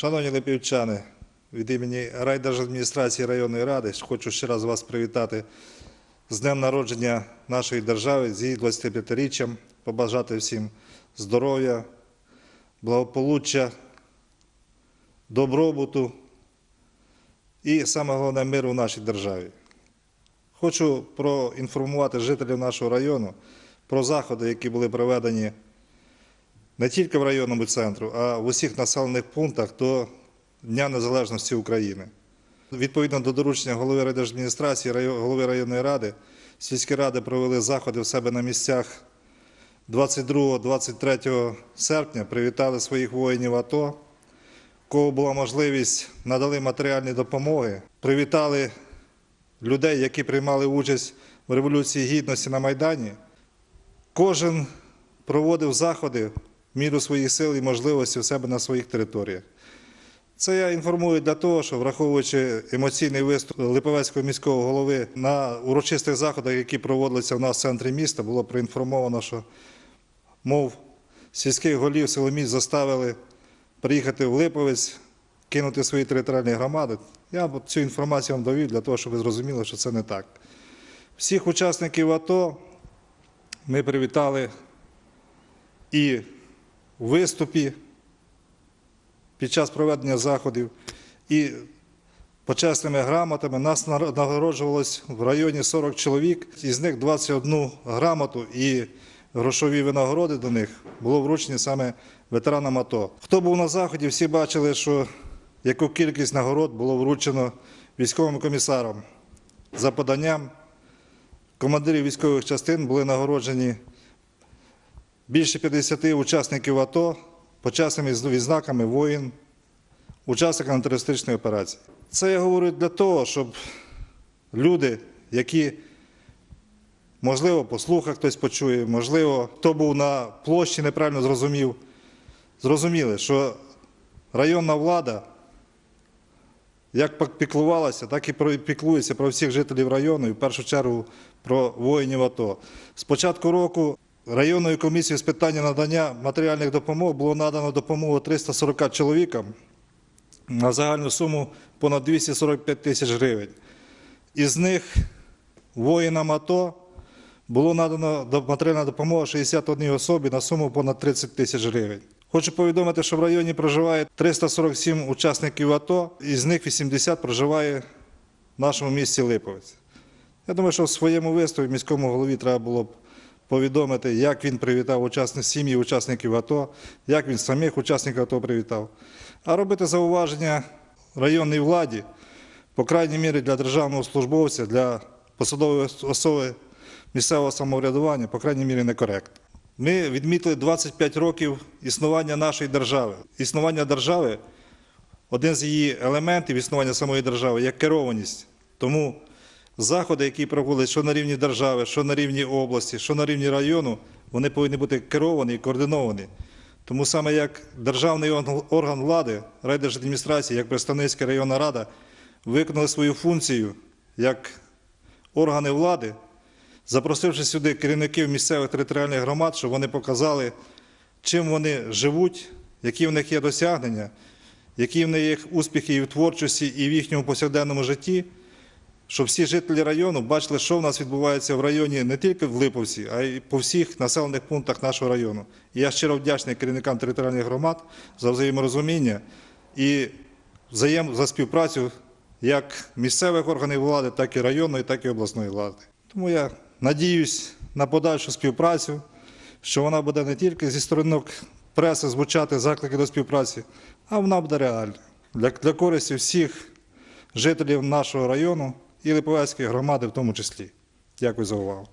Шановні липівчани, від імені райдержадміністрації районної ради хочу ще раз вас привітати з днем народження нашої держави, з її 25-річчям, побажати всім здоров'я, благополуччя, добробуту і саме головне миру в нашій державі. Хочу проінформувати жителів нашого району про заходи, які були проведені не тільки в районному центру, а в усіх населених пунктах до Дня Незалежності України. Відповідно до доручення голови райдержадміністрації, голови районної ради, сільські ради провели заходи в себе на місцях 22-23 серпня, привітали своїх воїнів АТО, кого була можливість, надали матеріальні допомоги, привітали людей, які приймали участь в Революції Гідності на Майдані. Кожен проводив заходи міру своїх сил і можливостей у себе на своїх територіях. Це я інформую для того, що враховуючи емоційний виступ Липовецького міського голови на урочистих заходах, які проводилися в нас в центрі міста, було проінформовано, що мов сільських голів силоміць заставили приїхати в Липовець, кинути свої територіальні громади. Я цю інформацію вам довів для того, щоб ви зрозуміли, що це не так. Всіх учасників АТО ми привітали і виступі під час проведення заходів, і почесними грамотами нас нагороджувалось в районі 40 чоловік, із них 21 грамоту і грошові винагороди до них було вручені саме ветеранам АТО. Хто був на заході, всі бачили, що яку кількість нагород було вручено військовим комісарам за поданням командирів військових частин були нагороджені більше 50 учасників АТО почесними відзнаками воїн, учасника антитерористичної операції. Це я говорю для того, щоб люди, які, можливо, по слухах хтось почує, можливо, хто був на площі, неправильно зрозумів, зрозуміли, що районна влада як піклувалася, так і піклується про всіх жителів району і в першу чергу про воїнів АТО. З початку року районною комісією з питання надання матеріальних допомог було надано допомогу 340 чоловікам на загальну суму понад 245 тисяч гривень. Із них воїнам АТО було надано матеріальна допомога 61 особі на суму понад 30 тисяч гривень. Хочу повідомити, що в районі проживає 347 учасників АТО, із них 80 проживає в нашому місті Липовець. Я думаю, що в своєму виступі міському голові треба було б повідомити, як він привітав учасників сім'ї учасників АТО, як він самих учасників АТО привітав. А робити зауваження районній владі, по крайній мірі для державного службовця, для посадової особи місцевого самоврядування, по крайній мірі, некоректно. Ми відмітили 25 років існування нашої держави. Існування держави один з її елементів існування самої держави є керованість. Тому заходи, які проводять що на рівні держави, що на рівні області, що на рівні району, вони повинні бути керовані і координовані. Тому саме як державний орган- влади, райдержадміністрації, як представницька районна рада виконали свою функцію як органи влади, запросивши сюди керівників місцевих територіальних громад, щоб вони показали, чим вони живуть, які в них є досягнення, які в них є успіхи і в творчості, і в їхньому повсякденному житті, щоб всі жителі району бачили, що в нас відбувається в районі не тільки в Липовці, а й по всіх населених пунктах нашого району. І я щиро вдячний керівникам територіальних громад за взаєморозуміння і взаєм за співпрацю як місцевих органів влади, так і районної, так і обласної влади. Тому я надіюсь на подальшу співпрацю, що вона буде не тільки зі сторони преси звучати заклики до співпраці, а вона буде реальна для, для користі всіх жителів нашого району і Липовецької громади в тому числі. Дякую за увагу.